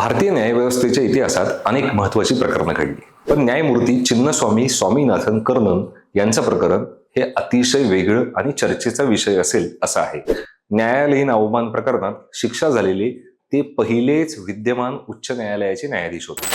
भारतीय न्यायव्यवस्थेच्या इतिहासात अनेक महत्वाची प्रकरणं घडली. पण न्यायमूर्ती चिन्नस्वामी स्वामीनाथन कर्णन यांचं प्रकरण हे अतिशय वेगळं आणि चर्चेचा विषय असेल असं आहे. न्यायालयीन अवमान प्रकरणात शिक्षा झालेले ते पहिलेच विद्यमान उच्च न्यायालयाचे न्यायाधीश होते.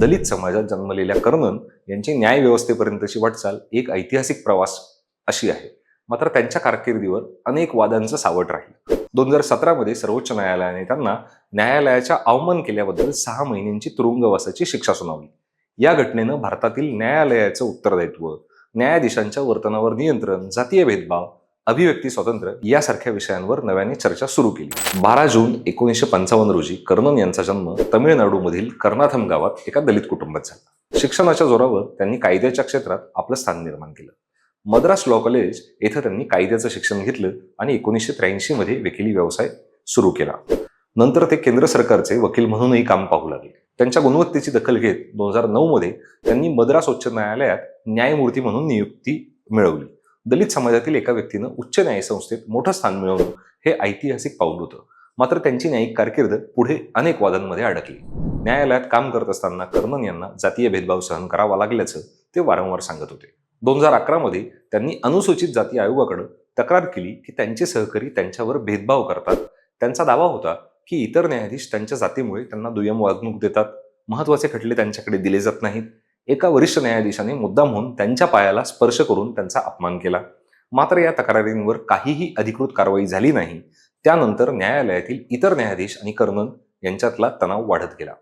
दलित समाजात जन्मलेल्या कर्णन यांची न्यायव्यवस्थेपर्यंतची वाटचाल एक ऐतिहासिक प्रवास अशी आहे. मात्र त्यांच्या कारकिर्दीवर अनेक वादांचं सावट राहील. दोन हजार सतरामध्ये सर्वोच्च न्यायालयाने त्यांना न्यायालयाच्या अवमान केल्याबद्दल सहा महिन्यांची तुरुंगवासाची शिक्षा सुनावली. या घटनेनं भारतातील न्यायालयाचं उत्तरदायित्व न्यायाधीशांच्या वर्तनावर नियंत्रण जातीय भेदभाव अभिव्यक्ती स्वातंत्र्य यासारख्या विषयांवर नव्याने चर्चा सुरू केली. बारा जून एकोणीसशे पंचावन्न रोजी कर्णन यांचा जन्म तमिळनाडूमधील कर्नाथम गावात एका दलित कुटुंबात झाला. शिक्षणाच्या जोरावर त्यांनी कायद्याच्या क्षेत्रात आपलं स्थान निर्माण केलं. मद्रास लॉ कॉलेज येथे त्यांनी कायद्याचं शिक्षण घेतलं आणि एकोणीसशे त्र्याऐंशी मध्ये वकिली व्यवसाय सुरू केला. नंतर ते केंद्र सरकारचे वकील म्हणूनही काम पाहू लागले. त्यांच्या गुणवत्तेची दखल घेत दोन हजार नऊ मध्ये त्यांनी मद्रास उच्च न्यायालयात न्यायमूर्ती म्हणून नियुक्ती मिळवली. दलित समाजातील एका व्यक्तीनं उच्च न्यायसंस्थेत मोठं स्थान मिळवणं हे ऐतिहासिक पाऊल होतं. मात्र त्यांची न्यायिक कारकीर्द पुढे अनेक वादांमध्ये अडकली. न्यायालयात काम करत असताना कर्णन यांना जातीय भेदभाव सहन करावा लागल्याचं ते वारंवार सांगत होते. दोन हजार अकरामध्ये त्यांनी अनुसूचित जाती आयोगाकडे तक्रार केली की त्यांचे सहकारी त्यांच्यावर भेदभाव करतात. त्यांचा दावा होता की इतर न्यायाधीश त्यांच्या जातीमुळे त्यांना दुय्यम वागणूक देतात. महत्त्वाचे खटले त्यांच्याकडे दिले जात नाहीत. एका वरिष्ठ न्यायाधीशाने मुद्दाम म्हणून त्यांच्या पायाला स्पर्श करून त्यांचा अपमान केला. मात्र या तक्रारींवर काहीही अधिकृत कारवाई झाली नाही. त्यानंतर न्यायालयातील इतर न्यायाधीश आणि कर्णन यांच्यातला तणाव वाढत गेला.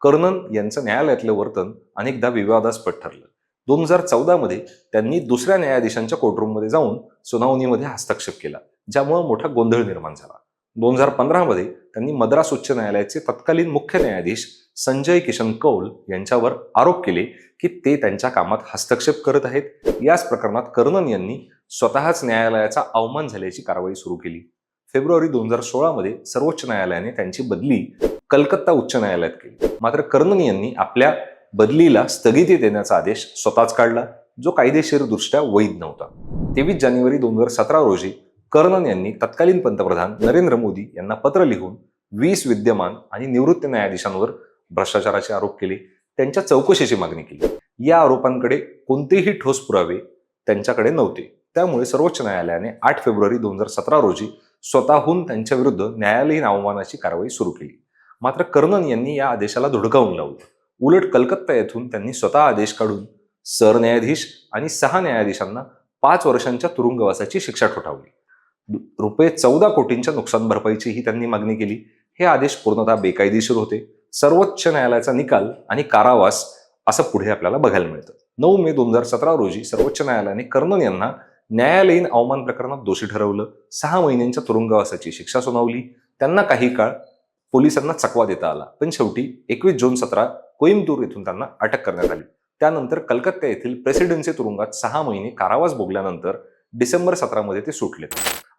कर्णन यांचं न्यायालयातलं वर्तन अनेकदा विवादास्पद ठरलं. दोन हजार चौदामध्ये त्यांनी दुसऱ्या न्यायाधीशांच्या कोर्टरूममध्ये जाऊन सुनावणीमध्ये हस्तक्षेप केला ज्यामुळे मोठा गोंधळ निर्माण झाला. दोन हजार पंधरामध्ये त्यांनी मद्रास उच्च न्यायालयाचे तत्कालीन मुख्य न्यायाधीश संजय किशन कौल यांच्यावर आरोप केले की ते त्यांच्या कामात हस्तक्षेप करत आहेत. याच प्रकरणात कर्णन यांनी स्वतःच न्यायालयाचा अवमान झाल्याची कारवाई सुरू केली. फेब्रुवारी दोन हजार सोळामध्ये सर्वोच्च न्यायालयाने त्यांची बदली कलकत्ता उच्च न्यायालयात केली. मात्र कर्णन यांनी आपल्या बदलीला स्थगिती देण्याचा आदेश स्वतःच काढला जो कायदेशीरदृष्ट्या वैध नव्हता. तेवीस जानेवारी दोन हजार सतरा रोजी कर्णन यांनी तत्कालीन पंतप्रधान नरेंद्र मोदी यांना पत्र लिहून वीस विद्यमान आणि निवृत्त न्यायाधीशांवर भ्रष्टाचाराचे आरोप केले त्यांच्या चौकशीची मागणी केली. या आरोपांकडे कोणतेही ठोस पुरावे त्यांच्याकडे नव्हते. त्यामुळे सर्वोच्च न्यायालयाने आठ फेब्रुवारी दोन हजार सतरा रोजी स्वतःहून त्यांच्या विरुद्ध न्यायालयीन अवमानाची कारवाई सुरू केली. मात्र कर्णन यांनी या आदेशाला धुडकावून लावलं. उलट कलकत्ता येथून त्यांनी स्वतः आदेश काढून सरन्यायाधीश आणि सहा न्यायाधीशांना पाच वर्षांच्या तुरुंगवासाची शिक्षा ठोठावली. रुपये चौदा कोटींच्या नुकसान भरपाईचीही त्यांनी मागणी केली. हे आदेश पूर्णतः बेकायदेशीर होते. सर्वोच्च न्यायालयाचा निकाल आणि कारावास असं पुढे आपल्याला बघायला मिळतं. नऊ मे दोन हजार सतरा रोजी सर्वोच्च न्यायालयाने कर्णन यांना न्यायालयीन अवमान प्रकरणात दोषी ठरवलं. सहा महिन्यांच्या तुरुंगवासाची शिक्षा सुनावली. त्यांना काही काळ पोलिसांना चकवा देता आला. पण शेवटी एकवीस जून सतरा कोईमतूर येथून त्यांना अटक करण्यात आली. त्यानंतर कलकत्ता येथील प्रेसिडेन्सी तुरुंगात सहा महिने कारावास भोगल्यानंतर डिसेंबर सतरामध्ये ते सुटले.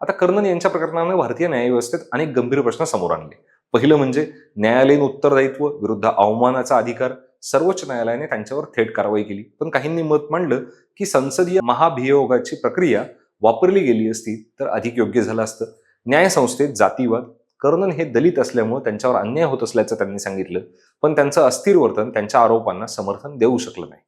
आता कर्णन यांच्या प्रकरणाने भारतीय न्यायव्यवस्थेत अनेक गंभीर प्रश्न समोर आणले. पहिलं म्हणजे न्यायालयीन उत्तरदायित्व विरुद्ध अवमानाचा अधिकार. सर्वोच्च न्यायालयाने त्यांच्यावर थेट कारवाई केली. पण काहींनी मत मांडलं की संसदीय महाभियोगाची प्रक्रिया वापरली गेली असती तर अधिक योग्य झालं असतं. न्यायसंस्थेत जातीवाद कर्णन हे दलित असल्यामुळे त्यांच्यावर अन्याय होत असल्याचं त्यांनी सांगितलं. पण त्यांचं अस्थिर वर्तन त्यांच्या आरोपांना समर्थन देऊ शकलं नाही.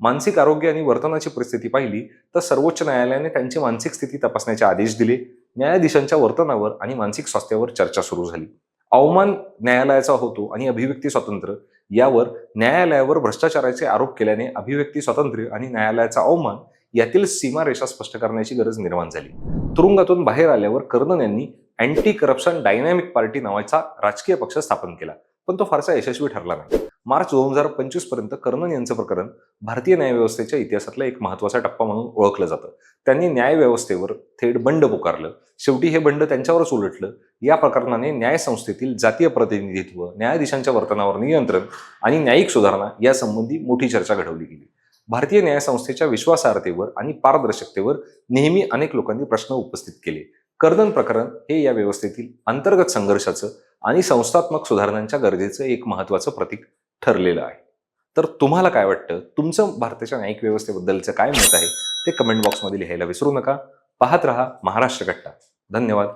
मानसिक आरोग्य आणि वर्तनाची परिस्थिती पाहिली तर सर्वोच्च न्यायालयाने त्यांची मानसिक स्थिती तपासण्याचे आदेश दिले. न्यायाधीशांच्या वर्तनावर आणि मानसिक स्वास्थ्यावर चर्चा सुरू झाली. अवमान न्यायालयाचा होतो आणि अभिव्यक्ती स्वातंत्र्य यावर न्यायालयावर भ्रष्टाचाराचे आरोप केल्याने अभिव्यक्ती स्वातंत्र्य आणि न्यायालयाचा अवमान यातील सीमारेषा स्पष्ट करण्याची गरज निर्माण झाली. तुरुंगातून बाहेर आल्यावर कर्णन यांनी अँटी करप्शन डायनॅमिक पार्टी नावाचा राजकीय पक्ष स्थापन केला. पण तो फारसा यशस्वी ठरला नाही. मार्च दोन हजार पंचवीसपर्यंत कर्णन यांचं प्रकरण भारतीय न्यायव्यवस्थेच्या इतिहासातला एक महत्त्वाचा टप्पा म्हणून ओळखलं जातं. त्यांनी न्यायव्यवस्थेवर थेट बंड पुकारलं. शेवटी हे बंड त्यांच्यावरच उलटलं. या प्रकरणाने न्यायसंस्थेतील जातीय प्रतिनिधित्व न्यायाधीशांच्या वर्तनावर नियंत्रण आणि न्यायिक सुधारणा यासंबंधी मोठी चर्चा घडवली गेली. भारतीय न्यायसंस्थेच्या विश्वासार्हतेवर आणि पारदर्शकतेवर नेहमी अनेक लोकांनी प्रश्न उपस्थित केले. कर्दन प्रकरण हे या व्यवस्थेतील अंतर्गत संघर्षाचं आणि संस्थात्मक सुधारणांच्या गरजेचं एक महत्त्वाचं प्रतीक ठरलेलं आहे. तर तुम्हाला काय वाटतं? तुमचं भारताच्या न्यायिक व्यवस्थेबद्दलचं काय मत आहे? ते कमेंट बॉक्समध्ये लिहायला विसरू नका. पाहत रहा महाराष्ट्र कट्टा धन्यवाद.